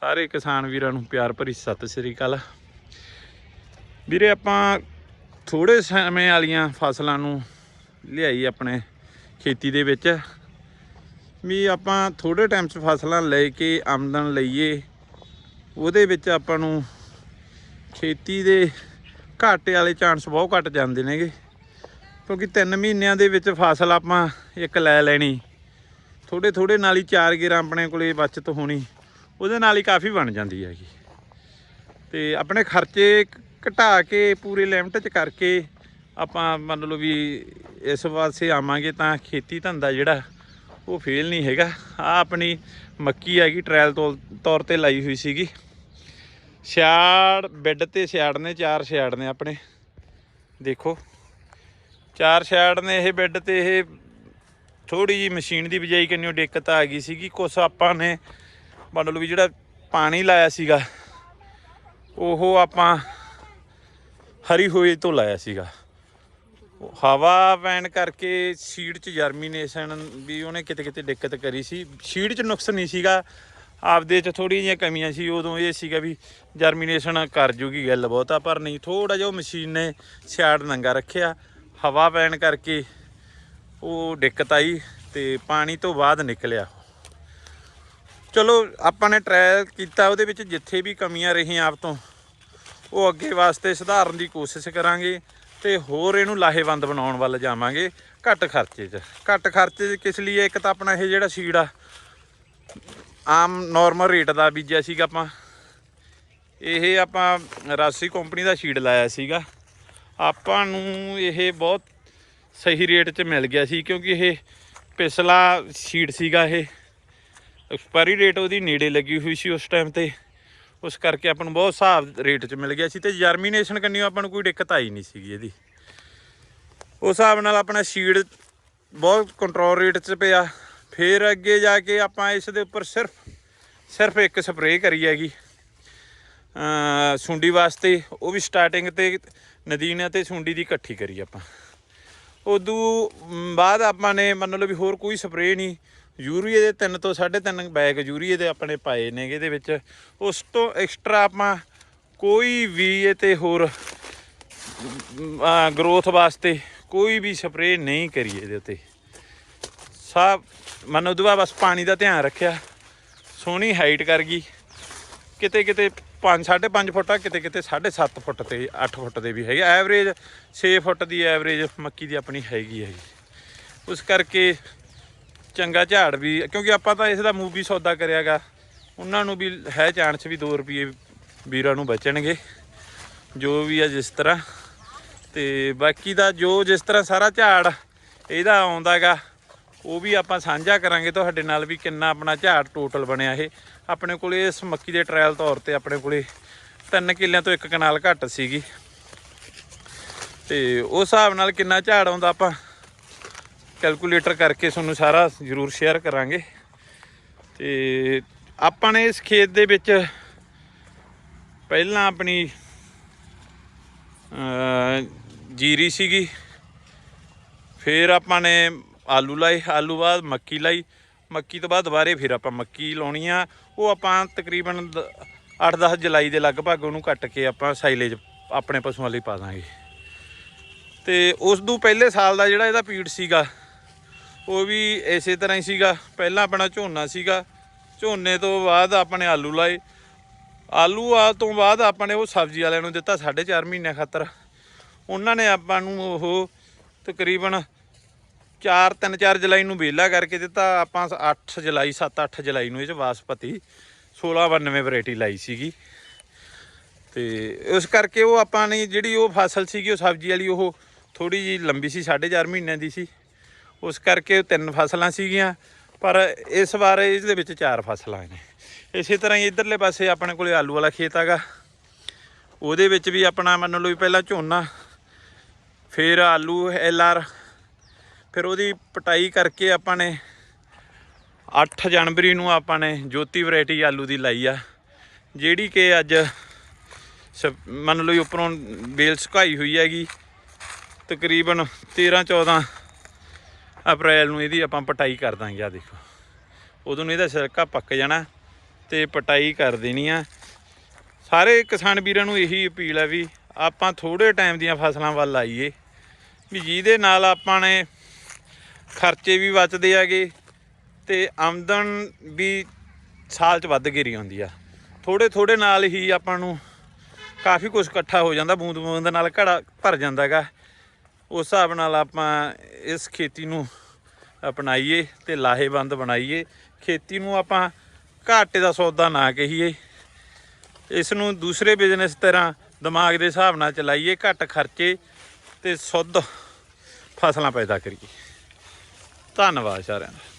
ਸਾਰੇ ਕਿਸਾਨ ਵੀਰਾਂ ਨੂੰ ਪਿਆਰ ਭਰੀ ਸਤਿ ਸ੍ਰੀ ਅਕਾਲ। ਵੀਰੇ, ਆਪਾਂ ਥੋੜੇ ਸਮੇਂ ਵਾਲੀਆਂ ਫਸਲਾਂ ਨੂੰ ਲਿਆਈ ਆਪਣੇ ਖੇਤੀ ਦੇ ਵਿੱਚ। ਵੀ ਆਪਾਂ ਥੋੜੇ ਟਾਈਮ 'ਚ ਫਸਲਾਂ ਲੈ ਕੇ ਆਮਦਨ ਲਈਏ, ਉਹਦੇ ਵਿੱਚ ਆਪਾਂ ਨੂੰ ਖੇਤੀ ਦੇ ਘਾਟੇ ਵਾਲੇ ਚਾਂਸ ਬਹੁਤ ਘਟ ਜਾਂਦੇ ਨੇਗੇ। ਕਿਉਂਕਿ 3 ਮਹੀਨਿਆਂ ਦੇ ਵਿੱਚ ਫਸਲ ਆਪਾਂ ਇੱਕ ਲੈ ਲੈਣੀ। ਥੋੜੇ ਥੋੜੇ ਨਾਲ ਹੀ 4 ਗੇਰਾਂ ਆਪਣੇ ਕੋਲੇ ਬਚਤ ਹੋਣੀ। ਉਹਦੇ ਨਾਲ ਹੀ ਕਾਫੀ ਬਣ ਜਾਂਦੀ ਹੈਗੀ। ਤੇ ਆਪਣੇ ਖਰਚੇ ਘਟਾ ਕੇ ਪੂਰੇ ਲਿਮਟ 'ਚ ਕਰਕੇ ਆਪਾਂ ਮੰਨ ਲਓ ਵੀ ਇਸ ਪਾਸੇ ਆਵਾਂਗੇ ਤਾਂ ਖੇਤੀ ਧੰਦਾ ਜਿਹੜਾ ਉਹ ਫੇਲ ਨਹੀਂ ਹੈਗਾ। ਆ ਆਪਣੀ ਮੱਕੀ ਹੈਗੀ ਟ੍ਰਾਇਲ ਤੌਰ ਤੌਰ ਤੇ ਲਾਈ ਹੋਈ ਸੀਗੀ। ਸਿਆੜ, ਬੈੱਡ ਤੇ ਸਿਆੜ ਨੇ, ਚਾਰ ਸਿਆੜ ਨੇ ਆਪਣੇ। ਦੇਖੋ, ਚਾਰ ਸਿਆੜ ਨੇ ਇਹ ਬੈੱਡ ਤੇ ਇਹ ਥੋੜੀ ਜੀ ਮਸ਼ੀਨ ਦੀ ਬਜਾਈ ਉਹ ਦਿੱਕਤ ਆ ਗਈ ਸੀਗੀ। ਕੁਛ ਆਪਾਂ ਨੇ ਮੰਨ ਲਓ ਵੀ ਜਿਹੜਾ ਪਾਣੀ ਲਾਇਆ ਸੀਗਾ, ਉਹ ਆਪਾਂ ਹਰੀ ਹੋਏ ਤੋਂ ਲਾਇਆ ਸੀਗਾ। ਹਵਾ ਪੈਣ ਕਰਕੇ ਸੀਡ 'ਚ ਜਰਮੀਨੇਸ਼ਨ ਵੀ ਉਹਨੇ ਕਿਤੇ ਕਿਤੇ ਦਿੱਕਤ ਕਰੀ ਸੀ। ਸੀਡ 'ਚ ਨੁਕਸ ਨਹੀਂ ਸੀਗਾ। ਆਪਦੇ 'ਚ ਥੋੜੀ ਜਿਹੀਆਂ ਕਮੀਆਂ ਸੀ, ਉਦੋਂ ਇਹ ਸੀਗਾ ਵੀ ਜਰਮੀਨੇਸ਼ਨ ਕਰ ਜੂਗੀ ਗੱਲ ਬਹੁਤਾ, ਪਰ ਨਹੀਂ ਥੋੜਾ ਜਿਹਾ ਉਹ ਮਸ਼ੀਨ ਨੇ ਸਿਆੜ ਨੰਗਾ ਰੱਖਿਆ। ਹਵਾ ਪੈਣ ਕਰਕੇ ਉਹ ਦਿੱਕਤ ਆਈ ਤੇ ਪਾਣੀ ਤੋਂ ਬਾਅਦ ਨਿਕਲਿਆ। ਚਲੋ, ਆਪਾਂ ਨੇ ਟਰਾਇਲ ਕੀਤਾ, ਉਹਦੇ ਵਿੱਚ ਜਿੱਥੇ ਵੀ ਕਮੀਆਂ ਰਹੀਆਂ ਆਪ ਤੋਂ, ਉਹ ਅੱਗੇ ਵਾਸਤੇ ਸੁਧਾਰਨ ਦੀ ਕੋਸ਼ਿਸ਼ ਕਰਾਂਗੇ ਤੇ ਹੋਰ ਇਹਨੂੰ ਲਾਹੇਵੰਦ ਬਣਾਉਣ ਵੱਲ ਜਾਵਾਂਗੇ, ਘੱਟ ਖਰਚੇ 'ਚ। ਘੱਟ ਖਰਚੇ 'ਚ ਕਿਸ ਲਈ ਇੱਕ ਤਾਂ ਆਪਣਾ ਇਹ ਜਿਹੜਾ ਸੀਡ ਆ, ਆਮ ਨਾਰਮਲ ਰੇਟ ਦਾ ਬੀਜਿਆ ਸੀਗਾ ਆਪਾਂ। ਇਹ ਆਪਾਂ ਰਾਸੀ ਕੰਪਨੀ ਦਾ ਸੀਡ ਲਾਇਆ ਸੀਗਾ। ਆਪਾਂ ਨੂੰ ਇਹ ਬਹੁਤ ਸਹੀ ਰੇਟ 'ਚ ਮਿਲ ਗਿਆ ਸੀ, ਕਿਉਂਕਿ ਇਹ ਪਿਛਲਾ ਸੀਡ ਸੀਗਾ ਇਹ। ਐਕਸਪਾਇਰੀ ਡੇਟ ਉਹਦੀ ਨੇੜੇ ਲੱਗੀ ਹੋਈ ਸੀ ਉਸ ਟਾਈਮ ਤੇ। ਉਸ ਕਰਕੇ ਆਪਾਂ ਨੂੰ ਬਹੁਤ ਹਿਸਾਬ ਰੇਟ 'ਚ ਮਿਲ ਗਿਆ ਸੀ ਤੇ ਜਰਮੀਨੇਸ਼ਨ ਕਰਨੀ ਆਪਾਂ ਨੂੰ ਕੋਈ ਦਿੱਕਤ ਆਈ ਨਹੀਂ ਸੀਗੀ ਇਹਦੀ। ਉਸ ਹਿਸਾਬ ਨਾਲ ਆਪਣਾ ਸੀਡ ਬਹੁਤ ਕੰਟਰੋਲ ਰੇਟ 'ਚ ਪਿਆ। ਫਿਰ ਅੱਗੇ ਜਾ ਕੇ ਆਪਾਂ ਇਸ ਦੇ ਉੱਪਰ ਸਿਰਫ ਸਿਰਫ ਇੱਕ ਸਪਰੇਅ ਕਰੀ ਹੈਗੀ। ਸੁੰਡੀ ਵਾਸਤੇ, ਉਹ ਵੀ ਸਟਾਰਟਿੰਗ ਤੇ ਨਦੀਨਾ ਤੇ ਸੁੰਡੀ ਦੀ ਇਕੱਠੀ ਕਰੀ ਆਪਾਂ। ਉਦੋਂ ਬਾਅਦ ਆਪਾਂ ਨੇ ਮੰਨ ਲਓ ਵੀ ਹੋਰ ਕੋਈ ਸਪਰੇਅ ਨਹੀਂ। ਯੂਰੀਏ ਦੇ 3 ਤੋਂ 3.5 ਬੈਗ ਯੂਰੀਏ ਦੇ ਆਪਣੇ ਪਾਏ ਨੇਗੇ ਇਹਦੇ ਵਿੱਚ। ਉਸ ਤੋਂ ਐਕਸਟਰਾ ਆਪਾਂ ਕੋਈ ਵੀ ਇਹ ਤੇ ਹੋਰ ਗਰੋਥ ਵਾਸਤੇ ਕੋਈ ਵੀ ਸਪਰੇਅ ਨਹੀਂ ਕਰੀਏ ਇਹਦੇ ਉੱਤੇ। ਸਭ, ਮਨ ਉਦੋਂ ਬਾਅਦ ਬਸ ਪਾਣੀ ਦਾ ਧਿਆਨ ਰੱਖਿਆ। ਸੋਹਣੀ ਹਾਈਟ ਕਰ ਗਈ। ਕਿਤੇ ਕਿਤੇ 5 5.5 ਫੁੱਟ ਆ, ਕਿਤੇ ਕਿਤੇ 7.5 ਫੁੱਟ ਤੇ 8 ਫੁੱਟ ਦੇ ਵੀ ਹੈਗੇ। ਐਵਰੇਜ 6 ਫੁੱਟ ਦੀ ਐਵਰੇਜ ਮੱਕੀ ਦੀ ਆਪਣੀ ਹੈਗੀ ਹੈਗੀ ਉਸ ਕਰਕੇ ਚੰਗਾ ਝਾੜ ਵੀ, ਕਿਉਂਕਿ ਆਪਾਂ ਤਾਂ ਇਸ ਦਾ ਮੂਵੀ ਸੌਦਾ ਕਰਿਆਗਾ। ਉਹਨਾਂ ਨੂੰ ਵੀ ਹੈ ਚਾਂਸ ਵੀ 2 ਰੁਪਏ ਵੀਰਾਂ ਨੂੰ ਬਚਣਗੇ, ਜੋ ਵੀ ਆ ਜਿਸ ਤਰ੍ਹਾਂ। ਤੇ ਬਾਕੀ ਦਾ ਜੋ ਜਿਸ ਤਰ੍ਹਾਂ ਸਾਰਾ ਝਾੜ ਇਹਦਾ ਆਉਂਦਾਗਾ, ਉਹ ਵੀ ਆਪਾਂ ਸਾਂਝਾ ਕਰਾਂਗੇ ਤੁਹਾਡੇ ਨਾਲ ਵੀ ਕਿੰਨਾ ਆਪਣਾ ਝਾੜ ਟੋਟਲ ਬਣਿਆ ਇਹ। ਆਪਣੇ ਕੋਲੇ ਇਸ ਮੱਕੀ ਦੇ ਟ੍ਰਾਇਲ ਤੌਰ ਤੇ ਆਪਣੇ ਕੋਲੇ 3 ਕਿੱਲਿਆਂ ਤੋਂ ਇੱਕ ਕਨਾਲ ਘੱਟ ਸੀਗੀ। ਤੇ ਉਸ ਹਿਸਾਬ ਨਾਲ ਕਿੰਨਾ ਝਾੜ ਆਉਂਦਾ ਆਪਾਂ ਕੈਲਕੂਲੇਟਰ ਕਰਕੇ ਤੁਹਾਨੂੰ ਸਾਰਾ ਜ਼ਰੂਰ ਸ਼ੇਅਰ ਕਰਾਂਗੇ। ਤੇ ਆਪਾਂ ਨੇ ਇਸ ਖੇਤ ਦੇ ਵਿੱਚ ਪਹਿਲਾਂ ਆਪਣੀ ਜੀਰੀ ਸੀਗੀ। ਫਿਰ ਆਪਾਂ ਨੇ ਆਲੂ ਲਾਏ, ਆਲੂ ਬਾਅਦ ਮੱਕੀ ਲਾਈ। ਮੱਕੀ ਤੋਂ ਬਾਅਦ ਦੁਬਾਰੇ ਫਿਰ ਆਪਾਂ ਮੱਕੀ ਲਾਉਣੀ ਆ ਉਹ ਆਪਾਂ ਤਕਰੀਬਨ 8-10 ਜੁਲਾਈ ਦੇ ਲਗਭਗ ਉਹਨੂੰ ਕੱਟ ਕੇ ਆਪਾਂ ਸਾਈਲੇਜ ਆਪਣੇ ਪਸ਼ੂਆਂ ਲਈ ਪਾ ਦਾਂਗੇ। ਤੇ ਉਸ ਤੋਂ ਪਹਿਲੇ ਸਾਲ ਦਾ ਜਿਹੜਾ ਇਹਦਾ ਪੀੜ ਸੀਗਾ ਉਹ ਵੀ ਇਸੇ ਤਰ੍ਹਾਂ ਹੀ ਸੀਗਾ। ਪਹਿਲਾਂ ਆਪਣਾ ਝੋਨਾ ਸੀਗਾ। ਝੋਨੇ ਤੋਂ ਬਾਅਦ ਆਪਣੇ ਆਲੂ ਲਾਏ। ਆਲੂ ਆ ਤੋਂ ਬਾਅਦ ਆਪਾਂ ਨੇ ਉਹ ਸਬਜ਼ੀ ਵਾਲਿਆਂ ਨੂੰ ਦਿੱਤਾ 4.5 ਮਹੀਨੇ ਖਾਤਰ। ਉਹਨਾਂ ਨੇ ਆਪਾਂ ਨੂੰ ਉਹ ਤਕਰੀਬਨ 4 3 4 ਜੁਲਾਈ ਨੂੰ ਵੇਲਾ ਕਰਕੇ ਦਿੱਤਾ। ਆਪਾਂ 8 ਜੁਲਾਈ 7 8 ਜੁਲਾਈ ਨੂੰ ਇਹ ਚ ਬਾਸਪਤੀ 1692 ਵੈਰਾਈਟੀ ਲਾਈ ਸੀਗੀ। ਤੇ ਉਸ ਕਰਕੇ ਉਹ ਆਪਾਂ ਨੇ ਜਿਹੜੀ ਉਹ ਫਸਲ ਸੀਗੀ, ਉਹ ਸਬਜ਼ੀ ਵਾਲੀ, ਉਹ ਥੋੜੀ ਜੀ ਲੰਬੀ ਸੀ 4.5 ਮਹੀਨਿਆਂ ਦੀ ਸੀ। ਉਸ ਕਰਕੇ ਤਿੰਨ ਫਸਲਾਂ ਸੀਗੀਆਂ, ਪਰ ਇਸ ਵਾਰ ਇਸ ਦੇ ਵਿੱਚ ਚਾਰ ਫਸਲਾਂ ਨੇ। ਇਸੇ ਤਰ੍ਹਾਂ ਹੀ ਇਧਰਲੇ ਪਾਸੇ ਆਪਣੇ ਕੋਲੇ ਆਲੂ ਵਾਲਾ ਖੇਤ ਹੈਗਾ। ਉਹਦੇ ਵਿੱਚ ਵੀ ਆਪਣਾ ਮੰਨ ਲਓ ਵੀ ਪਹਿਲਾਂ ਝੋਨਾ, ਫਿਰ ਆਲੂ ਐਲ ਆਰ ਫਿਰ ਉਹਦੀ ਪਟਾਈ ਕਰਕੇ ਆਪਾਂ ਨੇ 8 ਜਨਵਰੀ ਨੂੰ ਆਪਾਂ ਨੇ ਜੋਤੀ ਵੈਰਾਈਟੀ ਆਲੂ ਦੀ ਲਾਈ ਆ, ਜਿਹੜੀ ਕਿ ਅੱਜ ਸ- ਮੰਨ ਲਓ ਵੀ ਉੱਪਰੋਂ ਬੇਲ ਸੁਕਾਈ ਹੋਈ ਹੈਗੀ, ਤਕਰੀਬਨ 13 14 ਅਪ੍ਰੈਲ ਨੂੰ ਇਹਦੀ ਆਪਾਂ ਪਟਾਈ ਕਰ ਦਾਂਗੇ ਆ ਦੇਖੋ। ਉਦੋਂ ਨੂੰ ਇਹਦਾ ਸਿਰਕਾ ਪੱਕ ਜਾਣਾ ਤੇ ਪਟਾਈ ਕਰ ਦੇਣੀ ਆ। ਸਾਰੇ ਕਿਸਾਨ ਵੀਰਾਂ ਨੂੰ ਇਹੀ ਅਪੀਲ ਹੈ ਵੀ ਆਪਾਂ ਥੋੜੇ ਟਾਈਮ ਦੀਆਂ ਫਸਲਾਂ ਵੱਲ ਆਈਏ। ਵੀ ਜਿਹਦੇ ਨਾਲ ਆਪਾਂ ਨੇ ਖਰਚੇ ਵੀ ਬਚਦੇ ਆਗੇ ਤੇ ਆਮਦਨ ਵੀ ਸਾਲ 'ਚ ਵੱਧ ਘੇਰੀ ਹੁੰਦੀ ਆ। ਥੋੜੇ ਥੋੜੇ ਨਾਲ ਹੀ ਆਪਾਂ ਨੂੰ ਕਾਫੀ ਕੁਝ ਇਕੱਠਾ ਹੋ ਜਾਂਦਾ, ਬੂੰਦ ਬੂੰਦ ਨਾਲ ਘੜਾ ਭਰ ਜਾਂਦਾ ਹੈਗਾ ਉਸ ਹਿਸਾਬ ਨਾਲ ਆਪਾਂ ਇਸ ਖੇਤੀ ਨੂੰ ਅਪਣਾਈਏ ਤੇ ਲਾਹੇਵੰਦ ਬਣਾਈਏ। ਖੇਤੀ ਨੂੰ ਆਪਾਂ ਘਾਟੇ ਦਾ ਸੌਦਾ ਨਾ ਕਹੀਏ। ਇਸ ਨੂੰ ਦੂਸਰੇ ਬਿਜ਼ਨਸ ਤਰ੍ਹਾਂ ਦਿਮਾਗ ਦੇ ਹਿਸਾਬ ਨਾਲ ਚਲਾਈਏ, ਘੱਟ ਖਰਚੇ ਤੇ ਸੁੱਧ ਫਸਲਾਂ ਪੈਦਾ ਕਰੀਏ। ਧੰਨਵਾਦ ਸਾਰਿਆਂ ਦਾ।